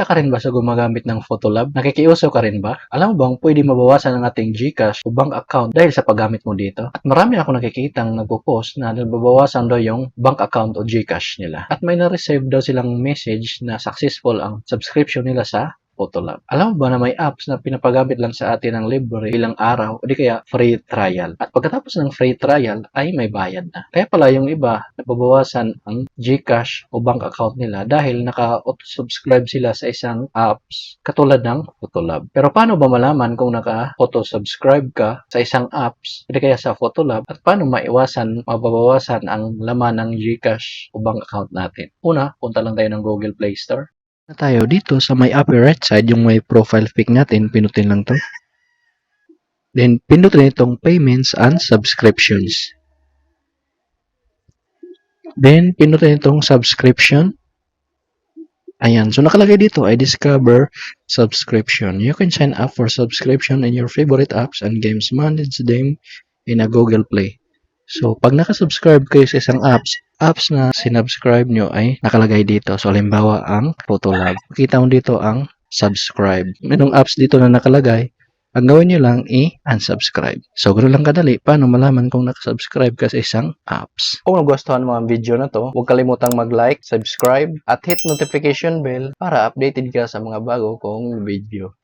Isa ka rin ba sa gumagamit ng Photolab? Nakikiuso ka rin ba? Alam mo bang pwede mabawasan ang ating GCash o bank account dahil sa paggamit mo dito? At marami ako nakikitang nagpo-post na nababawasan daw yung bank account o GCash nila. At may na-receive daw silang message na successful ang subscription nila sa Photolab. Alam mo ba na may apps na pinapagamit lang sa atin ng libre ilang araw o di kaya free trial. At pagkatapos ng free trial ay may bayad na. Kaya pala yung iba nababawasan ang GCash o bank account nila dahil naka-auto-subscribe sila sa isang apps katulad ng Photolab. Pero paano ba malaman kung naka-auto-subscribe ka sa isang apps o di kaya sa Photolab at paano maiwasan, mababawasan ang laman ng GCash o bank account natin? Una, punta lang tayo ng Google Play Store na tayo dito sa may upper right side, yung may profile pic natin, pinutin lang to. Then, pindutin itong payments and subscriptions. Then, pindutin itong subscription. Ayan. So, nakalagay dito ay discover subscription. You can sign up for subscription in your favorite apps and games. Manage them in a Google Play. So, pag nakasubscribe kayo sa isang apps, apps na sinubscribe nyo ay nakalagay dito. So, halimbawa ang Photolab. Makita mo dito ang subscribe. Merong apps dito na nakalagay. Ang gawin nyo lang i-unsubscribe. So, ganoon lang kadali. Paano malaman kung nakasubscribe ka sa isang apps? Kung nagustuhan mo ang video na to, huwag kalimutang mag-like, subscribe, at hit notification bell para updated ka sa mga bago kong video.